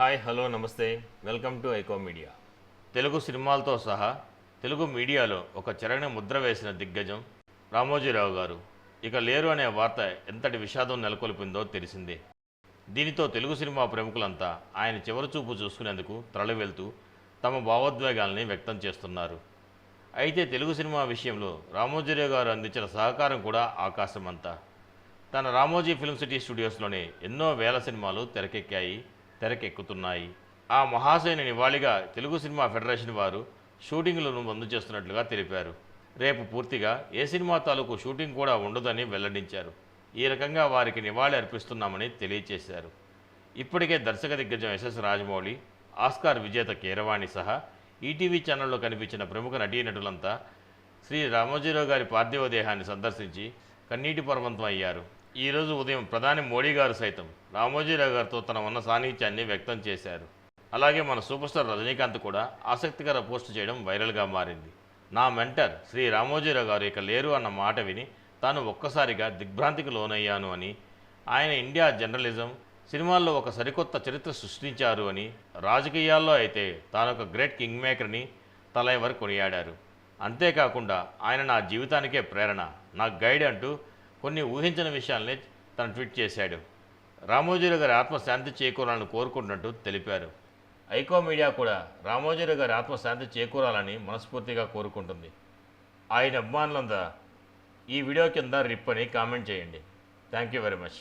Hi hello నమస్తే. Welcome to iQOO media Telugu సినిమాలతో సహా తెలుగు మీడియాలో ఒక చెరగని ముద్ర వేసిన దిగ్గజం రామోజీరావు గారు. ఇక లేరు అనే వార్త ఎంతటి విషాదం నెలకొల్పిందో తెలిసిందే. దీనితో తెలుగు సినిమా ప్రముఖులంతా ఆయన చివరి చూపు చూసుకునేందుకు తరలివెళ్తూ తమ భావోద్వేగాల్ని వ్యక్తం చేస్తున్నారు. అయితే తెలుగు సినిమా విషయంలో రామోజీరావు గారు అందించిన సహకారం కూడా ఆకాశమంతా. తన రామోజీ ఫిల్మ్ సిటీ స్టూడియోస్లోనే ఎన్నో వేల సినిమాలు తెరకెక్కాయి. తెరకెక్కుతున్నాయి. ఆ మహాశయుని నివాళిగా తెలుగు సినిమా ఫెడరేషన్ వారు షూటింగ్లను బంద్ చేస్తున్నట్లుగా తెలిపారు. రేపు పూర్తిగా ఏ సినిమా తాలూకు షూటింగ్ కూడా ఉండదని వెల్లడించారు. ఈ రకంగా వారికి నివాళి అర్పిస్తున్నామని తెలియజేశారు ఇప్పటికే దర్శక దిగ్గజం ఎస్ఎస్ రాజమౌళి ఆస్కార్ విజేత కీరవాణి సహా ఈటీవీ ఛానల్లో కనిపించిన ప్రముఖ నటీనటులంతా శ్రీ రామోజీరావు గారి పార్థివ దేహాన్ని సందర్శించి కన్నీటి పర్వంతం అయ్యారు. ఈరోజు ఉదయం ప్రధాని మోడీ గారు సైతం రామోజీరావు గారితో తన ఉన్న సాన్నిధ్యాన్ని వ్యక్తం చేశారు. అలాగే మన సూపర్ స్టార్ రజనీకాంత్ కూడా ఆసక్తికర పోస్ట్ చేయడం వైరల్గా మారింది. నా మెంటర్ శ్రీ రామోజీరావు గారు ఇక లేరు అన్న మాట విని తాను ఒక్కసారిగా దిగ్భ్రాంతికి లోనయ్యాను అని ఆయన ఇండియా జర్నలిజం సినిమాల్లో ఒక సరికొత్త చరిత్ర సృష్టించారు అని రాజకీయాల్లో అయితే తాను ఒక గ్రేట్ కింగ్ మేకర్ని తలైవర్ కొనియాడారు. అంతేకాకుండా ఆయన నా జీవితానికే ప్రేరణ నా గైడ్ అంటూ కొన్ని ఊహించిన విషయాల్ని తను ట్వీట్ చేశాడు. రామోజీరావు గారి ఆత్మశాంతి చేకూరాలని కోరుకుంటున్నట్టు తెలిపారు. ఐకో మీడియా కూడా రామోజీరావు గారి ఆత్మశాంతి చేకూరాలని మనస్ఫూర్తిగా కోరుకుంటుంది. ఆయన అభిమానులంతా ఈ వీడియో కింద రిప్ అని కామెంట్ చేయండి. Thank you very much.